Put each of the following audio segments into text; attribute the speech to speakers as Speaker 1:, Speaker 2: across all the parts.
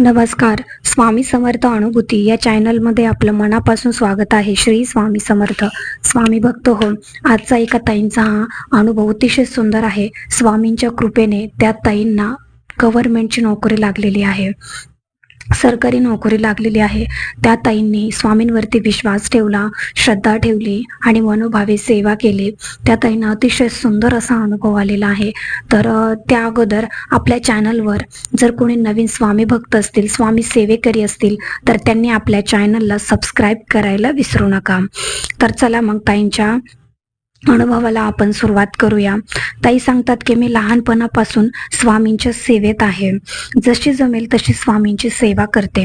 Speaker 1: नमस्कार. स्वामी समर्थ अनुभूती या चॅनलमध्ये आपलं मनापासून स्वागत आहे. श्री स्वामी समर्थ. स्वामी भक्त हो आजचा एका ताईंचा हा अनुभव अतिशय सुंदर आहे. स्वामींच्या कृपेने त्या ताईंना गव्हर्नमेंटची नोकरी लागलेली आहे. सरकारी नोकरी लागलेली आहे. त्या ताईंनी स्वामींवरती विश्वास ठेवला श्रद्धा ठेवली आणि मनोभावे सेवा केली. त्या ताईंना अतिशय सुंदर असा अनुभव आलेला आहे. तर त्या अगोदर आपल्या चॅनलवर जर कोणी नवीन स्वामी भक्त असतील स्वामी सेवेकरी असतील तर त्यांनी आपल्या चॅनलला सबस्क्राईब करायला विसरू नका. तर चला मग ताईंच्या अनुभवाला आपण सुरुवात करूया. ताई सांगतात की मी लहानपणापासून स्वामींच्या सेवेत आहे. जशी जमेल तशी स्वामींची सेवा करते.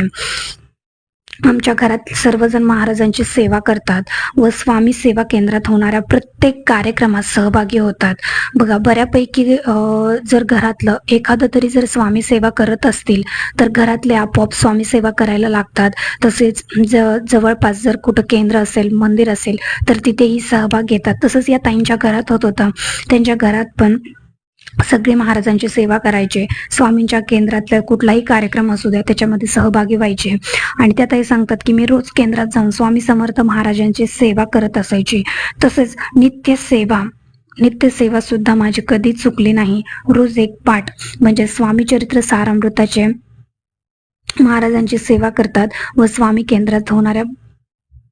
Speaker 1: आमच्या घरात सर्वजण महाराजांची सेवा करतात व स्वामी सेवा केंद्रात होणाऱ्या प्रत्येक कार्यक्रमात सहभागी होतात. बघा बऱ्यापैकी जर घरातलं एखादं तरी जर स्वामी सेवा करत असतील तर घरातले आपोआप स्वामी सेवा करायला लागतात. तसेच ज जवळपास जर कुठं केंद्र असेल मंदिर असेल तर तिथेही सहभाग घेतात. तसंच या ताईंच्या घरात होत होतं. त्यांच्या घरात पण सगळे महाराजांची सेवा करायचे स्वामींच्या केंद्रातला कुठलाही कार्यक्रम असू द्या त्याच्यामध्ये सहभागी व्हायचे. आणि त्यात हे सांगतात की मी रोज केंद्रात जाऊन स्वामी समर्थ महाराजांची सेवा करत असायची. तसेच नित्य सेवा नित्य सेवा सुद्धा माझी कधी चुकली नाही. रोज एक पाठ म्हणजे स्वामी चरित्र सारामृताचे महाराजांची सेवा करतात व स्वामी केंद्रात होणाऱ्या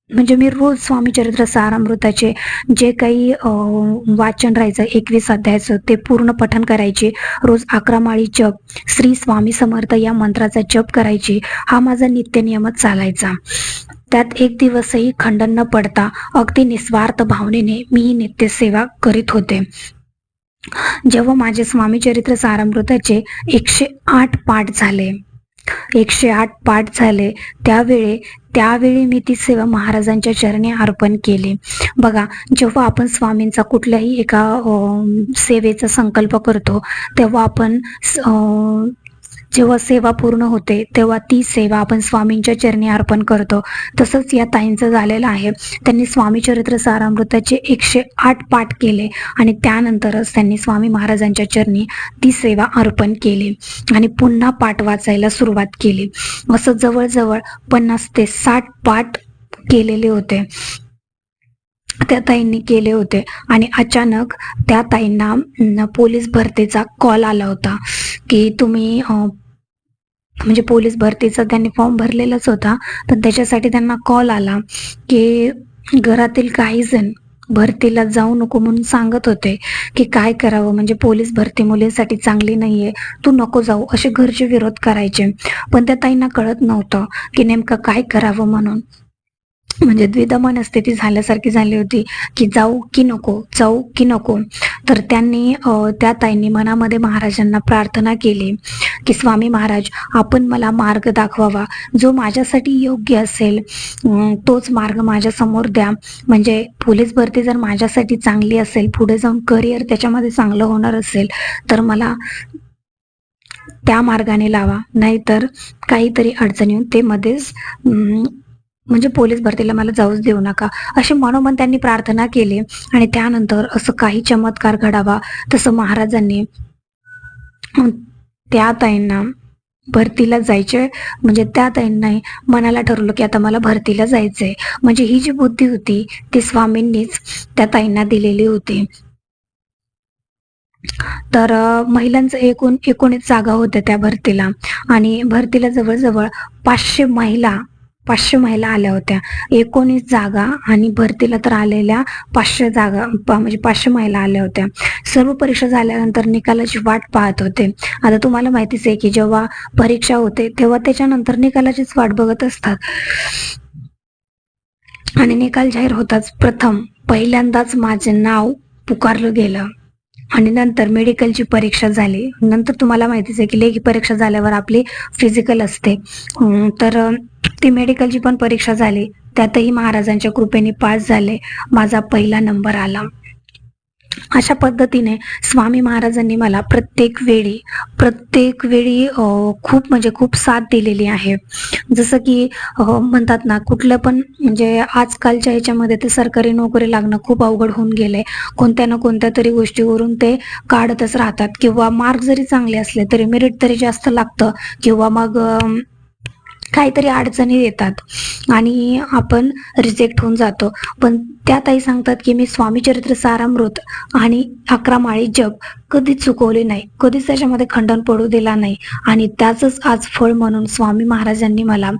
Speaker 1: म्हणजे मी रोज स्वामी चरित्र सारामृताचे जे काही अं, वाचन राहायचं एकवीस अध्यायाचं ते पूर्ण पठन करायचे. रोज अकरा माळी जप श्री स्वामी समर्थ या मंत्राचा जप करायची. हा माझा नित्य नियमच चालायचा. त्यात एक दिवसही खंडन न पडता अगदी निस्वार्थ भावनेने मी ही नित्यसेवा करीत होते. जेव्हा माझे स्वामी चरित्र सारामृताचे एकशे आठ पाठ झाले. एकशे आठ पाठ झाले. त्यावेळी त्यावेळी मी ती सेवा महाराजांच्या चरणी अर्पण केली. बघा जेव्हा आपण स्वामींचा कुठल्याही एका सेवेचा संकल्प करतो तेव्हा आपण स- जेव्हा सेवा पूर्ण होते तेव्हा ती सेवा आपण स्वामींच्या चरणी अर्पण करतो. तसंच या ताईंचं झालेलं आहे. त्यांनी स्वामी चरित्र सारामृताचे एकशे आठ पाठ केले आणि त्यानंतरच त्यांनी स्वामी महाराजांच्या चरणी ती सेवा अर्पण केली आणि पुन्हा पाठ वाचायला सुरुवात केली. असं जवळजवळ पन्नास ते साठ पाठ केलेले होते. त्या ताईंनी केले होते आणि अचानक त्या ताईंना पोलीस भरतीचा कॉल आला होता की तुम्ही म्हणजे पोलीस भरतीचा त्यांनी फॉर्म भरलेलाच होता. तर त्याच्यासाठी त्यांना कॉल आला की घरातील काही जण भरतीला जाऊ नको म्हणून सांगत होते की काय करावं? म्हणजे पोलीस भरती मुलींसाठी चांगली नाहीये. तू नको जाऊ. असे घरचे विरोध करायचे. पण त्या ताईंना कळत नव्हतं की नेमकं काय करावं म्हणून. म्हणजे द्विधा मनस्थिती झाल्यासारखी झाली होती की जाऊ की नको जाऊ की नको. तर त्यांनी त्या ताईंनी मनामध्ये महाराजांना प्रार्थना केली की स्वामी महाराज आपण मला मार्ग दाखवावा. जो माझ्यासाठी योग्य असेल तोच मार्ग माझ्यासमोर द्या. म्हणजे पोलीस भरती जर माझ्यासाठी चांगली असेल पुढे जाऊन करिअर त्याच्यामध्ये चांगलं होणार असेल तर मला त्या मार्गाने लावा. नाहीतर काहीतरी अडचण येऊन ते मध्येच म्हणजे पोलीस भरतीला मला जाऊच देऊ नका. अशी मनोमन त्यांनी प्रार्थना केली आणि त्यानंतर असं काही चमत्कार घडावा तसं महाराजांनी त्या ताईंना भरतीला जायचे. म्हणजे त्या ताईंनी मनाला ठरवलं की आता मला भरतीला जायचंय. म्हणजे ही जी बुद्धी होती ती स्वामींनीच त्या ताईंना दिलेली होती. तर महिलांचं एकूण एकोणीस जागा होत्या त्या भरतीला. आणि भरतीला जवळजवळ पाचशे महिला पाचशे महिला आल्या होत्या. एकोणीस जागा आणि भरतीला तर आलेल्या पाचशे जागा पा- म्हणजे पाचशे महिला आल्या होत्या. सर्व परीक्षा झाल्यानंतर निकालाची वाट पाहत होते. आता तुम्हाला माहितीच आहे की जेव्हा परीक्षा होते तेव्हा त्याच्यानंतर निकालाचीच वाट बघत असतात. आणि निकाल जाहीर होताच प्रथम. पहिल्यांदाच माझे नाव पुकारलं गेलं. आणि नंतर मेडिकलची परीक्षा झाली. नंतर तुम्हाला माहितीच आहे की लेखी परीक्षा झाल्यावर आपली फिजिकल असते. तर ती मेडिकलची पण परीक्षा झाली. त्यातही महाराजांच्या कृपेने पास झाले. माझा पहिला नंबर आला. अशा पद्धतीने स्वामी महाराजांनी मला प्रत्येक वेळी प्रत्येक वेळी खूप म्हणजे खूप साथ दिलेली आहे. जसं की म्हणतात ना कुठलं पण म्हणजे आजकालच्या ह्याच्यामध्ये ते सरकारी नोकरी लागणं खूप अवघड होऊन गेलंय. कोणत्या ना कोणत्या तरी गोष्टीवरून ते काढतच राहतात. किंवा मार्क जरी चांगले असले तरी मेरिट तरी जास्त लागतं. किंवा मग काहीतरी अडचणी येतात आणि आपण रिजेक्ट होऊन जातो. पण त्या ताई सांगतात की मी स्वामी चरित्र सारामृत आणि अकरा माळी जप कधीच चुकवले नाही. कधीच त्याच्यामध्ये खंडन पडू दिला नाही. आणि त्याचंच आज फळ म्हणून स्वामी महाराजांनी मला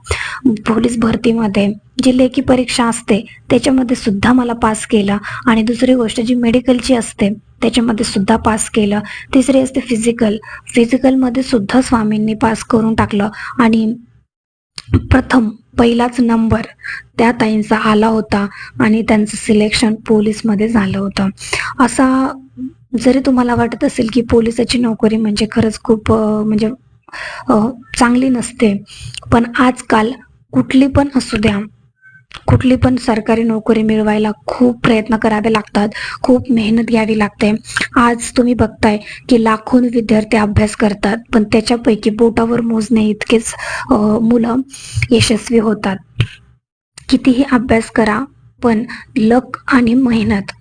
Speaker 1: पोलीस भरतीमध्ये जी लेखी परीक्षा असते त्याच्यामध्ये सुद्धा मला पास केलं. आणि दुसरी गोष्ट जी मेडिकलची असते त्याच्यामध्ये सुद्धा पास केलं. तिसरी असते फिजिकल फिजिकलमध्ये सुद्धा स्वामींनी पास करून टाकलं. आणि प्रथम पहिलाच नंबर त्या ताईंचा आला होता आणि त्यांचं सिलेक्शन पोलीसमध्ये झालं होतं. असा जरी तुम्हाला वाटत असेल की पोलिसाची नोकरी म्हणजे खरंच खूप म्हणजे चांगली नसते पण आजकाल कुठली पण असू द्या कुठली पण सरकारी नोकरी मिळवायला खूप प्रयत्न करावे लागतात. खूप मेहनत घ्यावी लागते. आज तुम्ही बघताय की लाखोन विद्यार्थी अभ्यास करतात पण त्याच्यापैकी बोटावर मोजणे इतकेच मुलं यशस्वी होतात. कितीही अभ्यास करा पण लक आणि मेहनत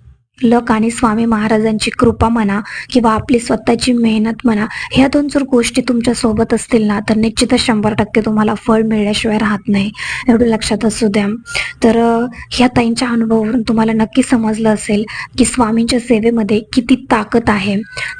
Speaker 1: लक आणि स्वामी महाराजांची कृपा म्हणा किंवा आपली स्वतःची मेहनत म्हणा ह्या दोन जर गोष्टी तुमच्यासोबत असतील ना तर निश्चितच शंभर टक्के तुम्हाला फळ मिळल्याशिवाय राहत नाही. एवढं लक्षात असू द्या. तर ह्या ताईंच्या अनुभवावरून तुम्हाला नक्की समजलं असेल की स्वामींच्या सेवेमध्ये किती ताकद आहे.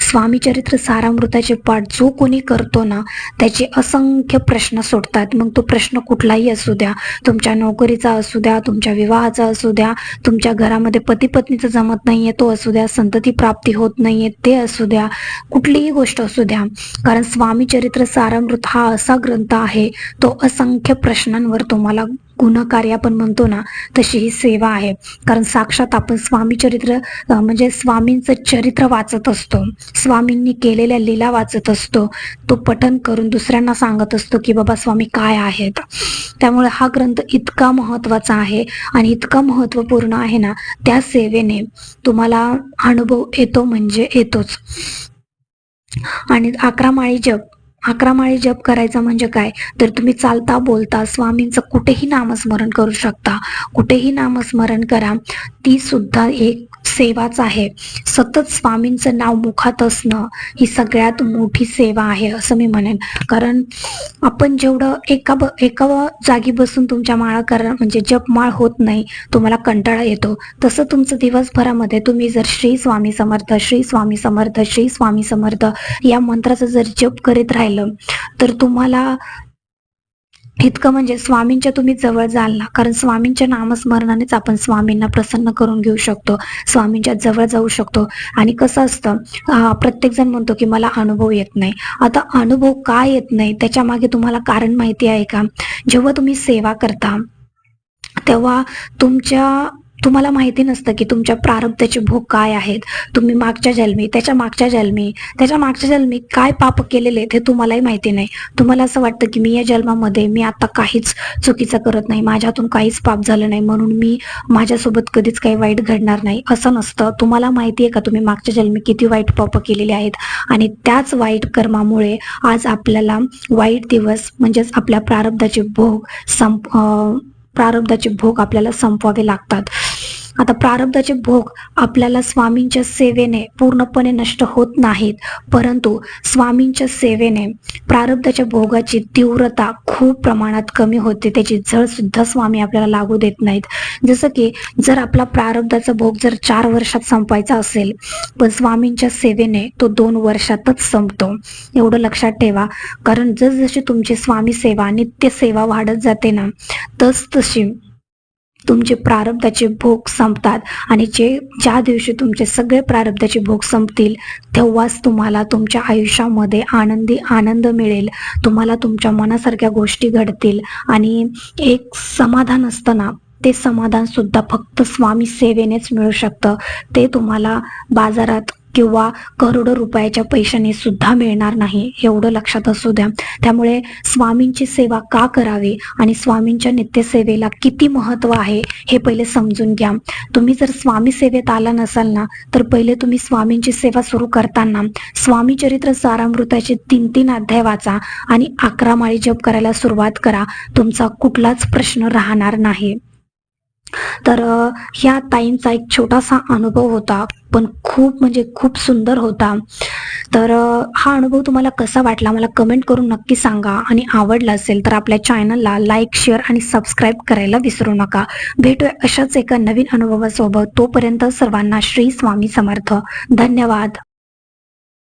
Speaker 1: स्वामी चरित्र सारामृताचे पाठ जो कोणी करतो ना त्याचे असंख्य प्रश्न सुटतात मग तो प्रश्न कुठलाही असू द्या. तुमच्या नोकरीचा असू द्या तुमच्या विवाहाचा असू द्या तुमच्या घरामध्ये पती पत्नीचं जमत नाहीये तो असू द्या संतती प्राप्ती होत नाहीये ते असू द्या कुठलीही गोष्ट असू द्या. कारण स्वामी चरित्र सारामृत हा असा ग्रंथ आहे तो असंख्य प्रश्नांवर तुम्हाला गुणकार्य आपण म्हणतो ना तशी ही सेवा आहे. कारण साक्षात आपण स्वामी चरित्र म्हणजे स्वामींचं चरित्र वाचत असतो. स्वामींनी केलेल्या लीला वाचत असतो. तो पठन करून दुसऱ्यांना सांगत असतो की बाबा स्वामी काय आहेत? त्यामुळे हा ग्रंथ इतका महत्त्वाचा आहे आणि इतका महत्त्वपूर्ण आहे ना त्या सेवेने तुम्हाला अनुभव येतो म्हणजे येतोच. आणि अकरा माळी जप अकरा माळी जप करायचा म्हणजे काय? तर तुम्ही चालता बोलता स्वामींचं कुठेही नामस्मरण करू शकता. कुठेही नामस्मरण करा ती सुद्धा एक सेवाच आहे. सतत स्वामींचं नाव मुखात असणं ही सगळ्यात मोठी सेवा आहे असं मी म्हणेन. कारण आपण जेवढं एका ब एका जागी बसून तुमच्या माळा करा म्हणजे जप माळ होत नाही तुम्हाला कंटाळा येतो. तसं तुमचं दिवसभरामध्ये तुम्ही जर श्री स्वामी समर्थ श्री स्वामी समर्थ श्री स्वामी समर्थ या मंत्राचा जर जप करीत राहिलं तर तुम्हाला इतकं म्हणजे स्वामींच्या तुम्ही जवळ जाल ना कारण स्वामींच्या नामस्मरणानेच आपण स्वामींना प्रसन्न करून घेऊ शकतो स्वामींच्या जवळ जाऊ शकतो. आणि कसं असतं प्रत्येक जण म्हणतो की मला अनुभव येत नाही. आता अनुभव का येत नाही त्याच्यामागे तुम्हाला कारण माहिती आहे का? जेव्हा तुम्ही सेवा करता तेव्हा तुमच्या तुम्हाला माहिती नसतं की तुमच्या प्रारब्धाचे भोग काय आहेत. तुम्ही मागच्या जन्मी त्याच्या मागच्या जन्मी त्याच्या मागच्या जन्मी काय पाप केलेले आहेत हे तुम्हालाही माहिती नाही. तुम्हाला असं वाटतं की मी या जन्मामध्ये मी आता काहीच चुकीचं करत नाही माझ्यातून काहीच पाप झालं नाही म्हणून मी माझ्यासोबत कधीच काही वाईट घडणार नाही असं नसतं. तुम्हाला माहिती आहे का तुम्ही मागच्या जन्मी किती वाईट पाप केलेले आहेत? आणि त्याच वाईट कर्मामुळे आज आपल्याला वाईट दिवस म्हणजेच आपल्या प्रारब्धाचे भोग संप प्रारब्धाचे भोग आपल्याला संपवावे लागतात. आता प्रारब्धाचे भोग आपल्याला स्वामींच्या सेवेने पूर्णपणे नष्ट होत नाहीत. परंतु स्वामींच्या सेवेने प्रारब्धाच्या भोगाची तीव्रता खूप प्रमाणात कमी होते. त्याची झळ सुद्धा स्वामी आपल्याला लागू देत नाहीत. जसं की जर आपला प्रारब्धाचा भोग जर चार वर्षात संपायचा असेल पण स्वामींच्या सेवेने तो दोन वर्षातच संपतो. एवढं लक्षात ठेवा. कारण जसजशी तुमची स्वामी सेवा नित्य सेवा वाढत जाते ना तस तशी तुमचे प्रारब्धाचे भोग संपतात आणि जे ज्या दिवशी तुमचे सगळे प्रारब्धाचे भोग संपतील तेव्हाच तुम्हाला तुमच्या आयुष्यामध्ये आनंदी आनंद मिळेल. तुम्हाला तुमच्या मनासारख्या गोष्टी घडतील. आणि एक समाधान असतं ना ते समाधान सुद्धा फक्त स्वामी सेवेनेच मिळू शकतं. ते तुम्हाला बाजारात किंवा करोडो रुपयाच्या पैशाने सुद्धा मिळणार नाही एवढं लक्षात असू द्या. त्यामुळे स्वामींची सेवा का करावी आणि स्वामींच्या नित्यसेवेला किती महत्त्व आहे हे पहिले समजून घ्या. तुम्ही जर स्वामी सेवेत आला नसाल ना तर पहिले तुम्ही स्वामींची सेवा सुरू करताना स्वामी चरित्र सारामृताचे तीन तीन अध्याय वाचा आणि अकरा माळी जप करायला सुरुवात करा. तुमचा कुठलाच प्रश्न राहणार नाही. तर ह्या ताईंचा एक छोटासा अनुभव होता पण खूप म्हणजे खूप सुंदर होता. तर हा अनुभव तुम्हाला कसा वाटला मला कमेंट करून नक्की सांगा आणि आवडला असेल तर आपल्या चॅनलला लाईक शेअर आणि सबस्क्राईब करायला विसरू नका. भेटूया अशाच एका नवीन अनुभवासोबत. तोपर्यंत सर्वांना श्री स्वामी समर्थ. धन्यवाद.